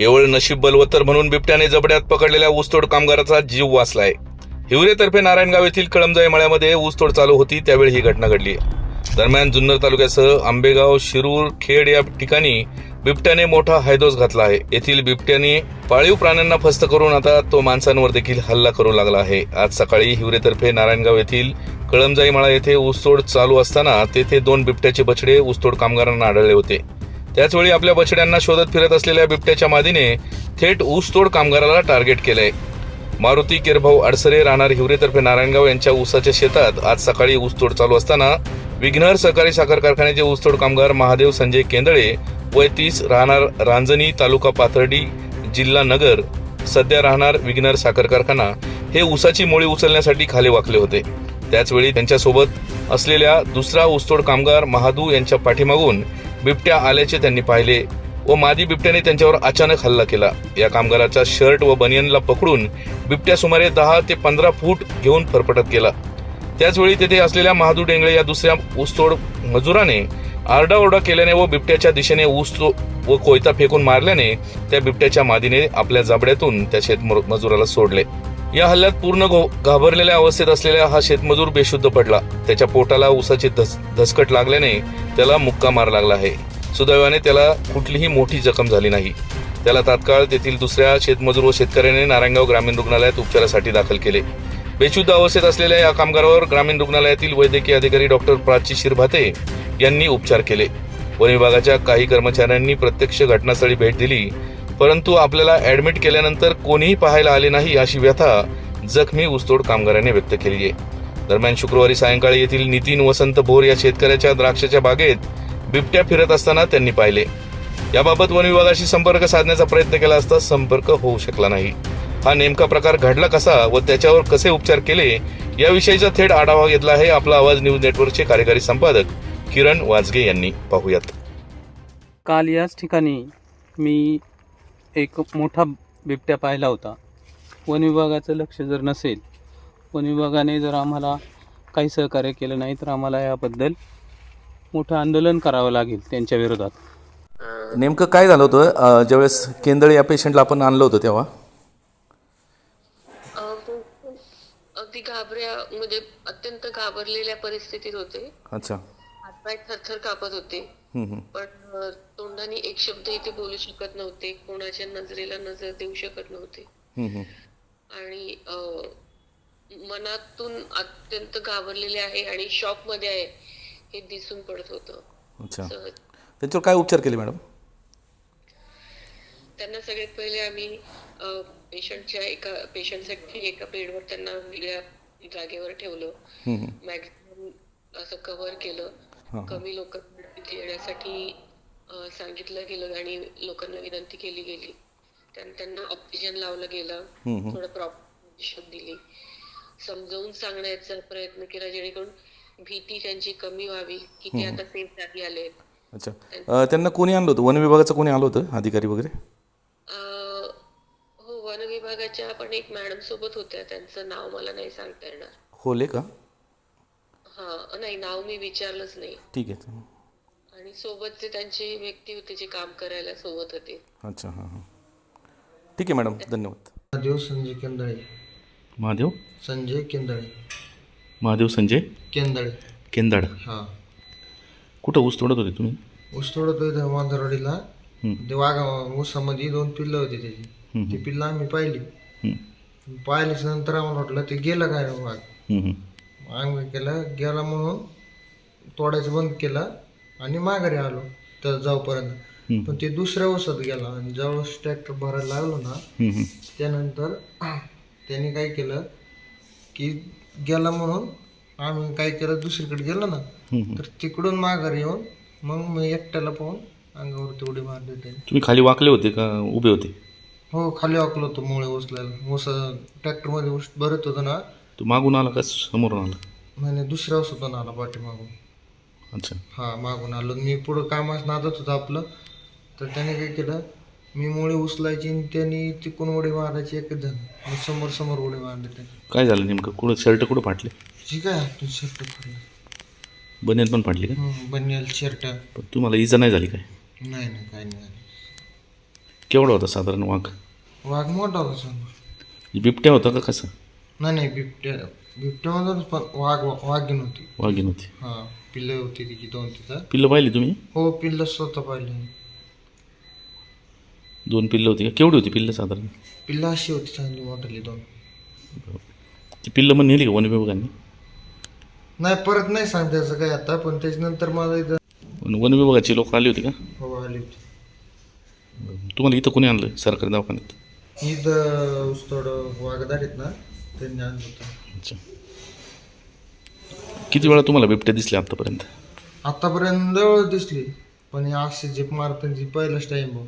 केवळ नशीब बलवत्तर म्हणून बिबट्याने जबड्यात पकडलेल्या ऊसतोड कामगाराचा जीव वाचलाय. हिवरेतर्फे नारायणगाव येथील कळमजाई मळ्यामध्ये ऊसतोड चालू होती त्यावेळी ही घटना घडली. दरम्यान जुन्नर तालुक्यासह आंबेगाव शिरूर खेड या ठिकाणी बिबट्याने मोठा हैदोस घातला आहे. येथील बिबट्याने पाळीव प्राण्यांना फस्त करून आता तो माणसांवर देखील हल्ला करू लागला आहे. आज सकाळी हिवरेतर्फे नारायणगाव येथील कळमजाई मळा येथे ऊसतोड चालू असताना तेथे दोन बिबट्याचे बछडे ऊसतोड कामगारांना आढळले होते. त्याचवेळी आपल्या बछड्यांना शोधत फिरत असलेल्या बिबट्याच्या मादीने थेट ऊसतोड कामगाराला टार्गेट केलंय. मारुती किरभाऊ अडसरे राहणार हिवरेतर्फे नारायणगाव यांच्या ऊसाच्या शेतात आज सकाळी ऊसतोड चालू असताना विघ्नर सहकारी साखर कारखान्याचे ऊसतोड कामगार महादेव संजय केंदळे वय तीस राहणार रांजणी तालुका पाथर्डी जिल्हा नगर सध्या राहणार विघ्नर साखर कारखाना हे ऊसाची मोळी उचलण्यासाठी खाली वाकले होते. त्याचवेळी त्यांच्यासोबत असलेल्या दुसरा ऊसतोड कामगार महादू यांच्या पाठीमागून बिबट्या आल्याचे त्यांनी पाहिले व मादी बिबट्याने त्यांच्यावर अचानक हल्ला केला. या कामगाराचा शर्ट व बनियनला पकडून बिबट्या सुमारे दहा ते पंधरा फूट घेऊन फरफटत गेला. त्याचवेळी तेथे असलेल्या महादू डेंगळे या दुसऱ्या ऊसतोड मजुराने आरडाओरडा केल्याने व बिबट्याच्या दिशेने ऊस व कोयता फेकून मारल्याने त्या बिबट्याच्या मादीने आपल्या जाबड्यातून त्या शेतमजुराला सोडले. या हल्ल्यात पूर्ण घो- घाबरलेल्या अवस्थेत असलेला हा शेतमजूर बेशुद्ध पडला. त्याच्या पोटाला उसाची धस धसकट लागल्याने त्याला मुक्का मार लागला आहे. सुदैवाने त्याला कुठलीही मोठी जखम झाली नाही. त्याला तात्काळ तेथील दुसऱ्या शेतमजूर व शेतकऱ्याने नारायणगाव ग्रामीण रुग्णालयात उपचारासाठी दाखल केले. बेशुद्ध अवस्थेत असलेल्या या कामगारावर ग्रामीण रुग्णालयातील वैद्यकीय अधिकारी डॉक्टर प्राची शिरभाते यांनी उपचार केले. वन विभागाच्या काही कर्मचाऱ्यांनी प्रत्यक्ष घटनास्थळी भेट दिली. परंतु आपल्याला ऍडमिट केल्यानंतर कोणीही पाहायला आले नाही अशी व्यथा जखमी ऊसतोड कामगारांनी व्यक्त केली आहे दरम्यान शुक्रवारी सायंकाळी येथील नितीन वसंत भोर या शेतकऱ्याच्या द्राक्षाच्या बागेत बिबट्या फिरत असताना त्यांनी पाहिले. याबाबत वन विभागाशी संपर्क साधण्याचा प्रयत्न केला असता संपर्क होऊ शकला नाही. हा नेमका प्रकार घडला कसा व त्याच्यावर कसे उपचार केले याविषयीचा थेट आढावा घेतला आहे आपला आवाज न्यूज नेटवर्कचे कार्यकारी संपादक किरण वाजगे यांनी. पाहूयात. काल याच ठिकाणी मी एक मोठा बिबट्या पाहिला होता. वन विभागाचं लक्ष जर नसेल वन विभागाने जर आम्हाला काही सहकार्य केलं नाही तर आम्हाला याबद्दल मोठं आंदोलन करावं लागेल त्यांच्या विरोधात. नेमकं काय झालं होतं? ज्यावेळेस केंदळे या पेशंटला आपण आणलं होतं तेव्हा? अगदी घाबऱ्या म्हणजे अत्यंत घाबरलेल्या परिस्थितीत होते. अच्छा. हातपाय थरथर कापत होते. पण तोंडाने एक शब्द इथे बोलू शकत नव्हते कोणाच्या नजरेला नजर देऊ शकत नव्हते. आणि मनातून अत्यंत घाबरलेले आहे आणि शॉकमध्ये आहे हे दिसून पडत होतं. त्यांच्यावर काय उपचार केले मॅडम? त्यांना सगळ्यात पहिले आम्ही पेशंटच्या एका पेशंटसाठी एका बेडवर त्यांना वेगळ्या जागेवर ठेवलं. मॅक्झिमम असं कव्हर केलं. कमी लोक येण्यासाठी सांगितलं गेलं आणि लोकांना विनंती केली गेली. त्यां- त्यांना ऑक्सिजन लावलं गेलं. थोडं प्रॉपर दिली. समजावून सांगण्याचा प्रयत्न केला जेणेकरून भीती त्यांची कमी व्हावी की ते आता सेफ जागी आले अच्छा. त्यांना कोणी आणलं होतं? वन विभागाचं कोणी आलं होतं? अधिकारी वगैरे? हो वन विभागाच्या पण एक मॅडम सोबत होत्या. त्यांचं नाव मला नाही सांगता येणार. होले का? हा नाही नाव मी विचारलंच नाही. ठीक आहे. आणि सोबतचे त्यांची व्यक्ती होते जे काम करायला सोबत होते. अच्छा हां हां. ठीक आहे मॅडम. धन्यवाद. महादेव संजय केंदळे. महादेव? संजय केंदळे. महादेव संजय? केंदळे. केंदाड हा. कुठं ऊस तोडत होते तुम्ही? ऊस तोडत होते मांजरवाडीला. हम्म. ते वाघा ऊसामध्ये दोन पिल्लं होती त्याची. हम्म. ती पिल्लं आम्ही पाहिली. हम्म, पाहिल्याच नंतर आम्हाला वाटलं ते गेलं काय रे वाघ हम्म, हम्म. आम्ही केलं गेला म्हणून तोडायचं बंद केलं. आणि माघारी आलो तर जाऊपर्यंत. पण ते दुसऱ्या ऊसात गेला आणि ज्यावेळेस ट्रॅक्टर भरायला लागलो ना. त्यानंतर त्यांनी काय केलं की गेला म्हणून आम्ही काय केलं दुसरीकडे गेलो ना. तर तिकडून माघारी येऊन मग मी एकट्याला पाहून अंगावर तेवढी मारली त्यांनी. तुम्ही खाली वाकले होते का? उभे होते? हो खाली वाकलो होतो मुळे उचलायला. ऊस ट्रॅक्टरमध्ये ऊस भरत होतो ना. तो मागून आला का? समोरून आला? म्हणे दुसऱ्या ऊसातून आला पाठीमागून. अच्छा. हा मागून आलो. मी पुढं कामास नादत होतं आपलं. तर त्याने काय केलं मी मुळे उचलायची आणि त्यांनी तिकून उडी मारायची एकच जण मी समोर समोर उडी मारली त्याने. काय झालं नेमकं? कुठं शर्ट कुठं फाटले? ठीक आहे तू शर्ट फाडलं बनियन पण फाटली का? बनियल शर्ट. पण तुम्हाला इजा नाही झाली काय? नाही नाही काही नाही झालं. केवढा होता साधारण वाघ? वाघ मोठा होता. बिबट्या होता का कसं? नाही नाही बिबट्या बिबट्यामधूनच पण वाघ वाघीण होती वाघीण होती हां पिल्लं होती तिची दोन तिथं. पिल्लं पाहिली तुम्ही? हो पिल्लं स्वतः पाहिले. दोन पिल्लं होती का? केवढी होती पिल्लं साधारण? पिल्लं अशी होती चांगली मोठाली दोन. ती पिल्लं मग नेली का वन विभागाने? नाही परत नाही सांगता याचं काय आता पण त्याच्यानंतर मला इथं वन वन विभागाची लोक आली होती का? हो आली होती. तुम्हाला इथं कोणी आणलं सरकारी दवाखान्यात? इथं थोडं वाघदार आहेत ना होतं. अच्छा. किती वेळा तुम्हाला बिबट्या दिसले आतापर्यंत? आतापर्यंत जवळ दिसली पण हे अशी जीप मारताना पहिलाच टाईम भाऊ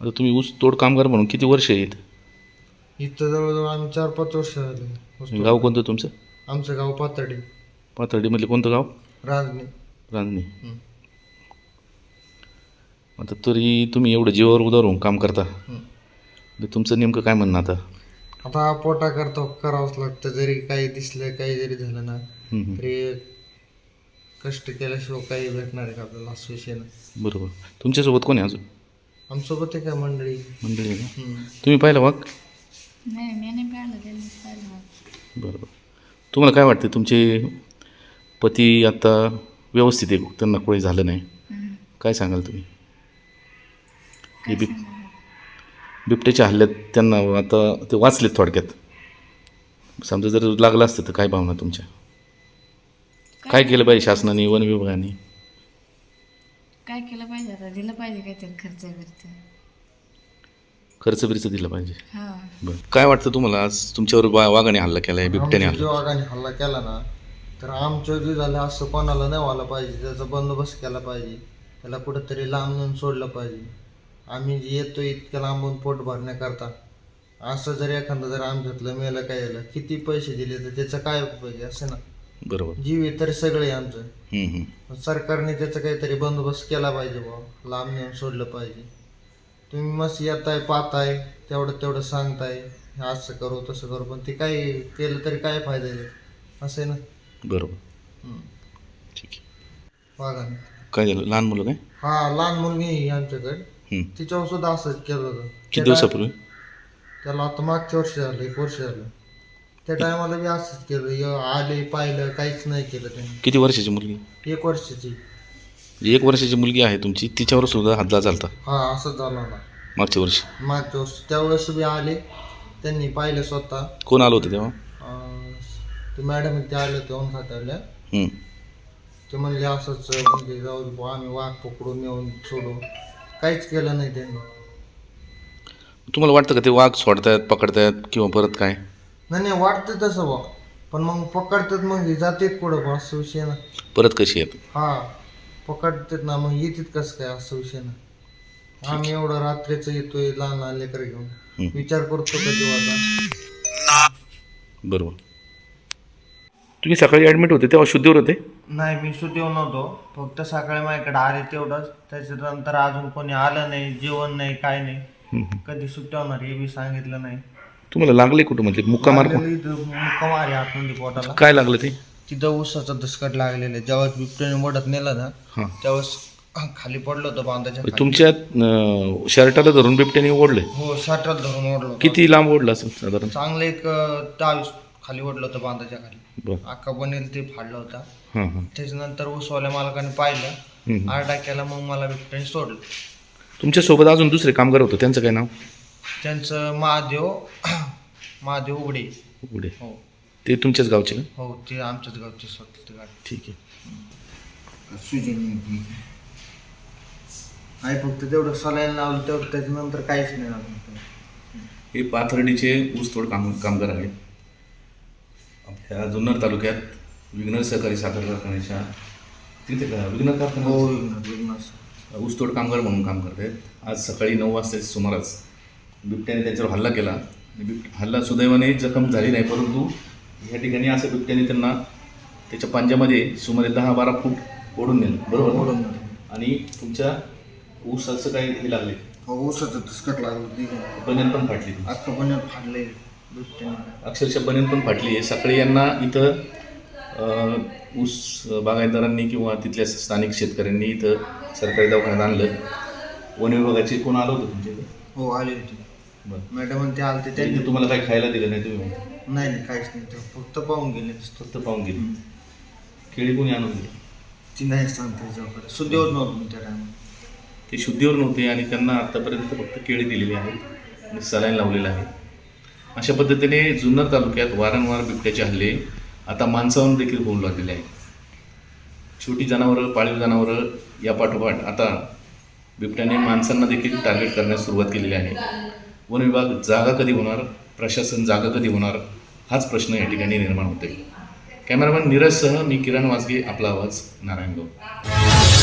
आता तुम्ही ऊस तोड कामगार म्हणून किती वर्ष येत इथं जवळजवळ आम्ही चार पाच वर्ष झाले. गाव कोणतं तुमचं? आमचं गाव पातळी पाथर्डीमधले कोणतं गाव? राजनी रांजणी. हं. आता तरी तुम्ही एवढं जीवावर उदारून काम करता. हं. तर तुमचं नेमकं काय म्हणणं आता? आता पोटा करतो करावंच लागतं. जरी काही दिसलं काही जरी झालं ना. तरी कष्ट केल्याशिवाय काही भेटणार आहे का आपल्याला? असं विषय ना. बरोबर. तुमच्यासोबत कोण आहे अजून? आमच्यासोबत आहे काय मंडळी? मंडळी आहे हं. तुम्ही पाहिलं वाघ? नाही मी नाही पाहिलं त्यांनीच पाहिलं बरोबर. तुम्हाला काय वाटतं तुमचे पती आता व्यवस्थित आहे? त्यांना कोणी झालं नाही? काय सांगाल तुम्ही? हे बिब बिबट्याच्या हल्ल्यात त्यांना आता ते वाचलेत थोडक्यात. समजा जर लागलं असतं तर काय भावना तुमच्या? काय केलं पाहिजे शासनाने वन विभागाने? काय केलं पाहिजे आता? दिलं पाहिजे काहीतरी खर्च बिर्च? खर्च बिर्च दिला पाहिजे. हा. बरं. काय वाटतं तुम्हाला? आज तुमच्यावर वा वाघाने हल्ला केला आहे बिबट्याने आमच्या हल्ला. जो वाघाने हल्ला केला ना तर आमच्या जे झालं असं कोणाला नाही व्हायला पाहिजे. त्याचा बंदोबस्त केला पाहिजे. त्याला कुठंतरी लांब नेऊन सोडलं पाहिजे. आम्ही येतो इतक्या लांबून पोट भरण्याकरता. असं जर एखादं जर आमच्यातलं मेलं काय झालं किती पैसे दिले तर त्याचं काय उपयोग आहे? असं ना? बरोबर. जीव आहे तर सगळे आमचं. सरकारने त्याचा काहीतरी बंदोबस्त केला पाहिजे बुवा. लांब नेऊन सोडलं पाहिजे. तुम्ही मस्त येताय पाहताय तेवढं तेवढं सांगताय. असं करू तसं करू पण ते काय केलं तरी काय फायदा आहे? असं आहे ना? बरोबर. हम्म. ठीक आहे. वाघाने. काय झालं? लहान मुलं काय? हा लहान मुलगी आहे आमच्याकडे. तिच्यावर सुद्धा असंच केलं होतं. किती दिवसापूर्वी? त्याला आता मागच्या वर्षी झालं एक वर्ष झालं. त्या टायमाला बी असंच केलं. य- आले पाहिलं काहीच नाही केलं त्यांनी. किती वर्षाची मुलगी? एक वर्षाची. जी एक वर्षाची मुलगी आहे तुमची. तिच्यावर सुद्धा हल्ला चालता हा असंच झालं ना मागच्या वर्षी? मागच्या वर्षी. त्यावेळेस बी आले. त्यांनी पाहिलं स्वतः. कोण आलं होतं तेव्हा? अं, ते मॅडम ते आले होते ओम खात्याला. ते म्हणले असंच म्हणजे जाऊ दे बुवा, आम्ही वाघ पकडून नेऊन सोडू. काहीच केलं नाही त्यांनी. तुम्हाला वाटतं का ते वाघ सोडतायत पकडतायत किंवा परत काय? नाही नाही वाटतं तसं बा पण मग पकडतात मग हे जातात कुठं बा असं विषय ना परत कशी आहेत? हा पकडतात ना मग येतात कसं काय असं विषय ना आम्ही एवढं रात्रीचं येतोय लहान लहान लेकर घेऊन. विचार करतो कधी आता बरोबर. तुम्ही सकाळी ॲडमिट होते तेव्हा शुद्धीवर होते? नाही मी सुदेव नव्हतो. फक्त सकाळी माझ्याकडे आले तेवढंच. त्याच्यानंतर अजून कोणी आलं नाही जेवण नाही काय नाही. हं, हं. कधी सुट्टवणार हे बी सांगितलं नाही. तुम्हाला लागले कुठं म्हणजे? मुक्का मार लागलेलं इथं मुक्काम आहे आतमध्ये पोटाला. काय लागलं ते? तिथं ऊसाचं दसकट लागलेलं आहे. जेव्हा बिबट्याने वडत नेलं ना हां. त्यावेळेस खाली पडलं होतं बांधाच्या खाली. तुमच्या अं, शर्टाला धरून बिबट्याने ओढलं? हो साठल धरून ओढलं होतं. किती लांब ओढलं असेल साधारण? चांगलं एक अं, खाली ओढलं होतं बांधाच्या खाली. अख्खा बनेल ते फाडलं होता. हां हां त्याच्यानंतर ऊसवाल्या मालकाने पाहिलं. आरडा केला मग मला बिबट्याने सोडलं. तुमच्यासोबत अजून दुसरे कामगार होते त्यांचं काय नाव? त्यांचं महादेव महादेव उघडे. पुढे हो. ते तुमच्याच गावचे का? हो ते आमच्याच गावचे स्वतः ठीक आहे. सुजन फक्त तेवढं सलाईन लावलं तेवढं त्याच्यानंतर काहीच नाही लागलं. हे पाथर्डीचे ऊसतोड काम कामगार आहेत. आपल्या जुन्नर तालुक्यात विघ्नर सहकारी साखर कारखान्याच्या तिथे का? विघ्नर हो कारखाना विघ्न ऊसतोड कामगार म्हणून काम करत. आहेत आज सकाळी नऊ वाजता सुमारास बिबट्याने त्यांच्यावर हल्ला केला. आणि बिब हल्ला सुदैवाने जखम झाली नाही परंतु या ठिकाणी असं बिबट्याने त्यांना त्याच्या पंजामध्ये सुमारे दहा बारा फूट ओढून नेलं. बरोबर? ओढून आणि तुमच्या ऊसाचं काही हे लागले? हो ऊसाचं दसकट लागलं. पण फाटली. अख्खा पण बिबट्याने अक्षरशः बनेन पण फाटली आहे. सकाळी यांना इथं ऊस बागायतदारांनी किंवा तिथल्या स्थानिक शेतकऱ्यांनी इथं सरकारी दवाखान्यात आणलं. वन विभागाचे कोण आलं होतं तुमच्या इथं? हो आले होते. बरं. मॅडम ते आलते त्यांनी त्यांनी तुम्हाला काही खायला दिलं नाही तुम्ही? नाही नाही काहीच नाही. फक्त पाहून गेले फक्त पाहून गेली. केळी कोणी आणून दिली? ती नाही सांगते त्याच्याकडे सुद्धा नव्हतं त्या टायमाला ते शुद्धीवर नव्हते आणि त्यांना आत्तापर्यंत फक्त केळी दिलेली आहेत आणि सलाईन लावलेलं आहे. अशा पद्धतीने जुन्नर तालुक्यात वारंवार बिबट्याचे हल्ले आता माणसावर देखील होऊ लागलेले आहेत. छोटी जनावरं पाळीव जनावरं या पाठोपाठ आता बिबट्याने माणसांना देखील टार्गेट करण्यास सुरुवात केलेली आहे. वन विभाग जागा कधी होणार प्रशासन जागा कधी होणार हाच प्रश्न या ठिकाणी निर्माण होते कॅमेरामॅन नीरजसह मी किरण वाजगे आपला आवाज नारायणगाव